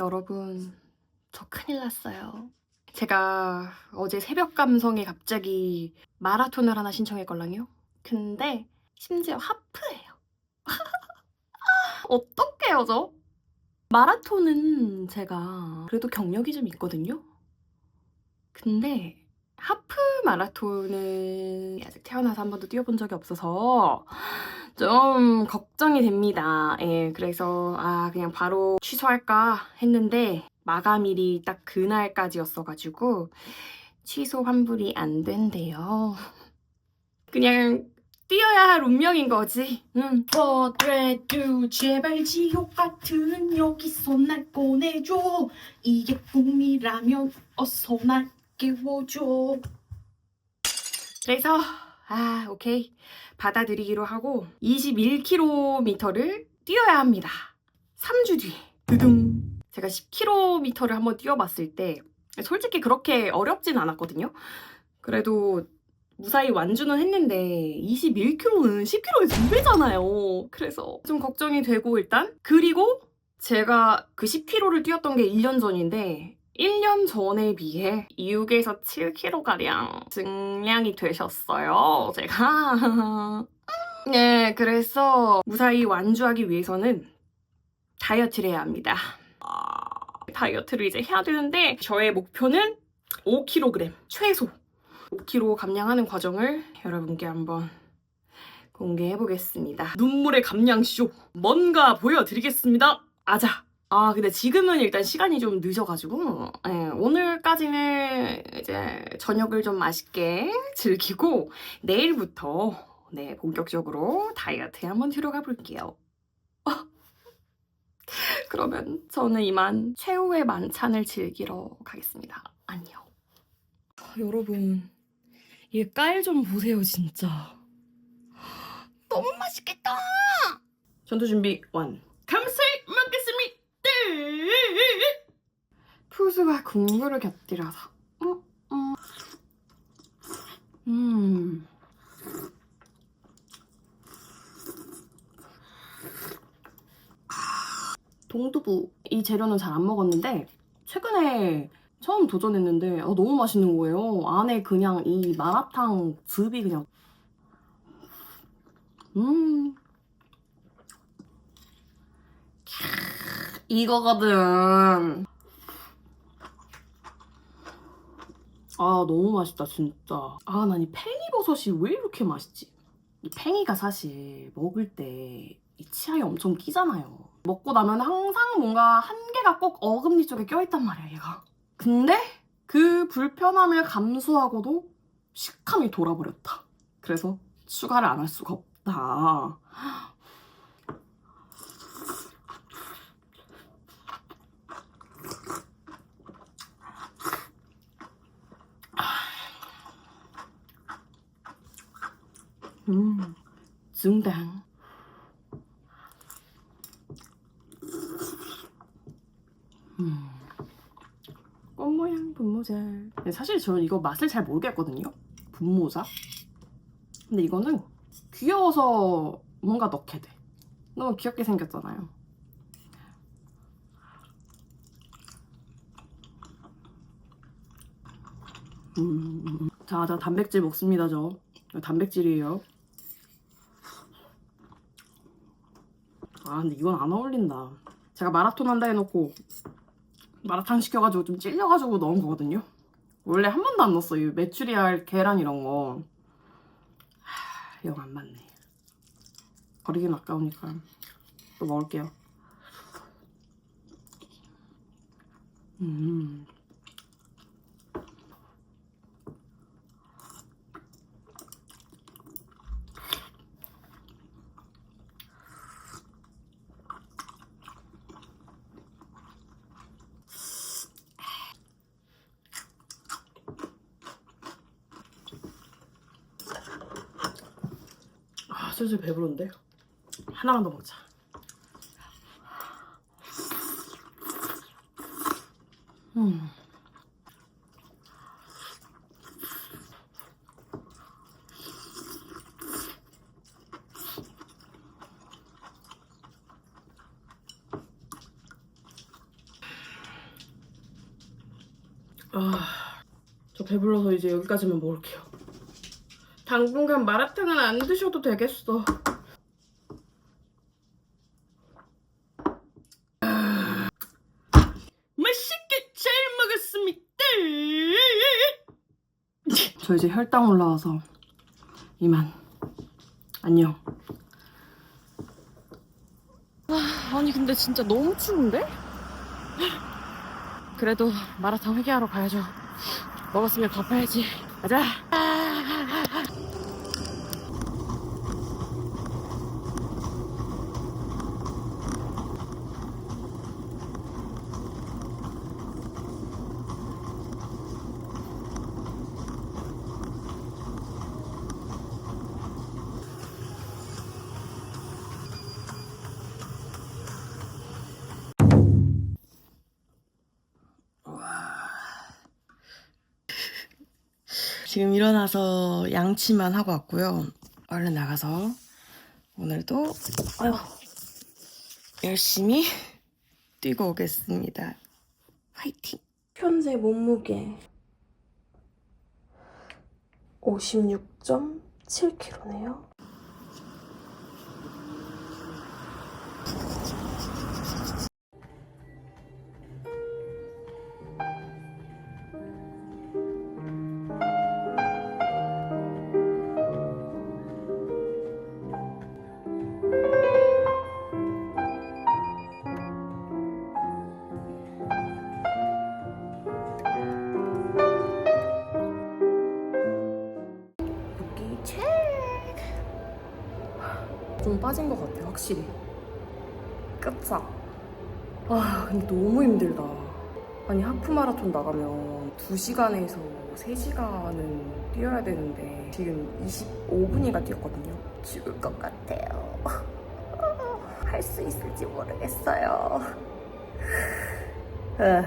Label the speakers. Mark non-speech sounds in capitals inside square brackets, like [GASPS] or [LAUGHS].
Speaker 1: 여러분, 저 큰일 났어요. 제가 어제 새벽 감성에 갑자기 마라톤을 하나 신청했걸랑요. 근데 심지어 하프예요. [LAUGHS] 어떡해요, 저? 마라톤은 제가 그래도 경력이 좀 있거든요. 근데 하프 마라톤은 아직 태어나서 한 번도 뛰어본 적이 없어서 좀 걱정이 됩니다. 예, 그래서 아 그냥 바로 취소할까 했는데 마감일이 딱 그날까지였어가지고 취소 환불이 안 된대요. [LAUGHS] 그냥 뛰어야 할 운명인 거지. 응.
Speaker 2: 버드레드 제발 지옥 같은 여기서 날 꺼내줘 이게 꿈이라면 어서 날 깨워줘
Speaker 1: 그래서 아 오케이 받아들이기로 하고 21km를 뛰어야 합니다. 3주 뒤에 두둥 제가 10km를 한번 뛰어봤을 때 솔직히 그렇게 어렵진 않았거든요. 그래도 무사히 완주는 했는데 21km는 10km의 두 배잖아요. 그래서 좀 걱정이 되고 일단 그리고 제가 그 10km를 뛰었던 게 1년 전인데 1년 전에 비해 6에서 7kg가량 증량이 되셨어요. 제가. [LAUGHS] 네, 그래서 무사히 완주하기 위해서는 다이어트를 해야 합니다. 아, 다이어트를 이제 해야 되는데 저의 목표는 5kg 최소 5kg 감량하는 과정을 여러분께 한번 공개해 보겠습니다. 눈물의 감량쇼 뭔가 보여드리겠습니다. 아자. 아 근데 지금은 일단 시간이 좀 늦어가지고 예, 오늘까지는 이제 저녁을 좀 맛있게 즐기고 내일부터 네 본격적으로 다이어트에 한번 들어가 볼게요. [LAUGHS] 그러면 저는 이만 최후의 만찬을 즐기러 가겠습니다. 안녕. 여러분 얘 깔 좀 보세요 진짜. [GASPS] 너무 맛있겠다. 전투 준비 완. 감사히 먹겠습니다. 푸즈와 국물을 곁들여서. 음, 음. 음. 동두부 이 재료는 잘 안 먹었는데 최근에 처음 도전했는데 아, 너무 맛있는 거예요. 안에 그냥 이 마라탕 즙이 그냥 음 이거거든. 아 너무 맛있다 진짜. 아 난 이 팽이버섯이 왜 이렇게 맛있지? 이 팽이가 사실 먹을 때 이 치아에 엄청 끼잖아요. 먹고 나면 항상 뭔가 한 개가 꼭 어금니 쪽에 껴있단 말이야 얘가. 근데 그 불편함을 감수하고도 식감이 돌아버렸다. 그래서 추가를 안 할 수가 없다. 음, 중당. 음. 꽃 모양 분모자. 근데 사실 저는 이거 맛을 잘 모르겠거든요. 분모자. 근데 이거는 귀여워서 뭔가 넣게 돼. 너무 귀엽게 생겼잖아요. 음, 자, 자 단백질 먹습니다, 저. 단백질이에요. 아, 근데 이건 안 어울린다. 제가 마라톤 한다 해놓고 마라탕 시켜가지고 좀 찔려가지고 넣은 거거든요. 원래 한 번도 안 넣었어. 이 메추리알, 계란 이런 거. 하, 영안 맞네. 버리긴 아까우니까 또 먹을게요. 음. 아, 슬슬 배부른데? 하나만 더 먹자. 음. 아, 저 배불러서 이제 여기까지만 먹을게요. 당분간 마라탕은 안 드셔도 되겠어. 아, 맛있게 잘 먹었습니다. 저 이제 혈당 올라와서 이만. 안녕. 아, 아니 근데 진짜 너무 추운데? 그래도 마라탕 회계하러 가야죠. 먹었으면 갚아야지. 가자. 지금 일어나서 양치만 하고 왔고요. 얼른 나가서 오늘도 아유, 열심히 [LAUGHS] 뛰고 오겠습니다. 화이팅! 현재 몸무게 56.7kg네요. 좀 빠진 것 같아 확실히. 끝자 아 근데 너무 힘들다. 아니 하프 마라톤 나가면 2시간에서 3시간은 뛰어야 되는데 지금 25분이가 뛰었거든요. 죽을 것 같아요. [LAUGHS] 할 수 있을지 모르겠어요. 아,